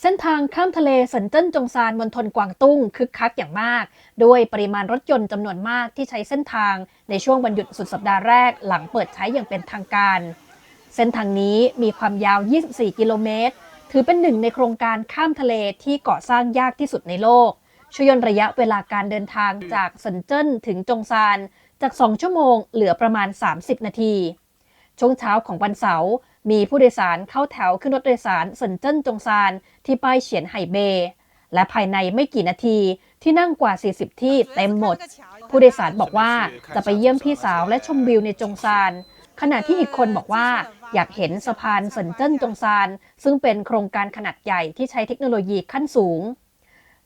เส้นทางข้ามทะเลสันเจิ้นจงซานมณฑลกวางตุ้งคึกคักอย่างมาก ด้วยปริมาณรถยนต์จำนวนมากที่ใช้เส้นทางในช่วงวันหยุดสุดสัปดาห์แรกหลังเปิดใช้อย่างเป็นทางการ เส้นทางนี้มีความยาว 24 กิโลเมตร ถือเป็นหนึ่งในโครงการข้ามทะเลที่ก่อสร้างยากที่สุดในโลก ช่วยย่นระยะเวลาการเดินทางจากสันเจิ้นถึงจงซานจาก 2 ชั่วโมงเหลือประมาณ 30 นาที ช่วงเช้าของวันเสาร์มีผู้โดยสารเข้าแถวขึ้นรถโดยสารสันเจิ้นจงซานที่ป้ายเฉียนไห่เบ และภายในไม่กี่นาทีที่นั่งกว่า 40 ที่เต็มหมด ผู้โดยสารบอกว่าจะไปเยี่ยมพี่สาวและชมวิวในจงซานขณะที่อีกคนบอกว่าอยากเห็นสะพานสันเจิ้นจงซาน ซึ่งเป็นโครงการขนาดใหญ่ที่ใช้เทคโนโลยีขั้นสูง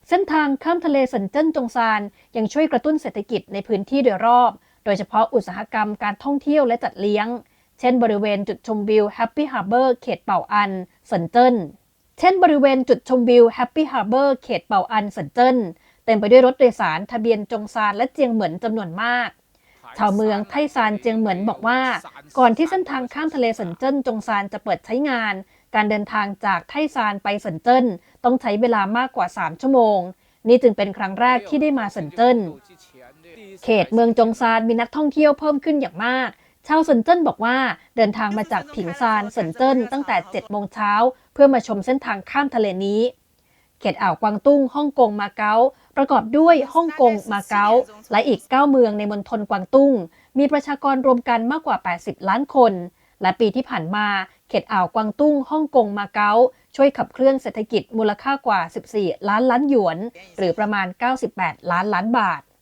เส้นทางข้ามทะเลสันเจิ้นจงซาน ยังช่วยกระตุ้นเศรษฐกิจในพื้นที่โดยรอบ โดยเฉพาะอุตสาหกรรมการท่องเที่ยวและจัดเลี้ยง เช่นบริเวณจุดชมวิว Happy Harbor เขตเป่าอันเซินเจิ้น เช่นบริเวณจุดชมวิว Happy Harbor เขตเป่าอันเซินเจิ้น เต็มไปด้วยรถโดยสารทะเบียนจงซานและเจียงเหมินจำนวนมาก ชาวเมืองไทซานเจียงเหมินบอกว่า ก่อนที่เส้นทางข้ามทะเลเซินเจิ้นจงซานจะเปิดใช้งาน การเดินทางจากไทซานไปเซินเจิ้นต้องใช้เวลามากกว่า 3 ชั่วโมง นี่จึงเป็นครั้งแรกที่ได้มาเซินเจิ้นเขตเมืองจงซานมีนักท่องเที่ยวเพิ่มขึ้นอย่างมาก ชาวเซินเจิ้นบอกว่าเดินทางมาจากผิงซานเซินเจิ้นตั้งแต่ 7 โมงเช้า เพื่อมาชมเส้นทางข้ามทะเลนี้ เขตอ่าวกวางตุ้งฮ่องกงมาเก๊า ประกอบด้วยฮ่องกงมาเก๊า และอีก 9 เมืองในมณฑลกวางตุ้ง มีประชากรรวมกันมากกว่า 80 ล้านคน และปีที่ผ่านมาเขตอ่าวกวางตุ้งฮ่องกงมาเก๊า ช่วยขับเคลื่อนเศรษฐกิจมูลค่ากว่า 14 ล้านล้านหยวน หรือประมาณ 98 ล้านล้านบาท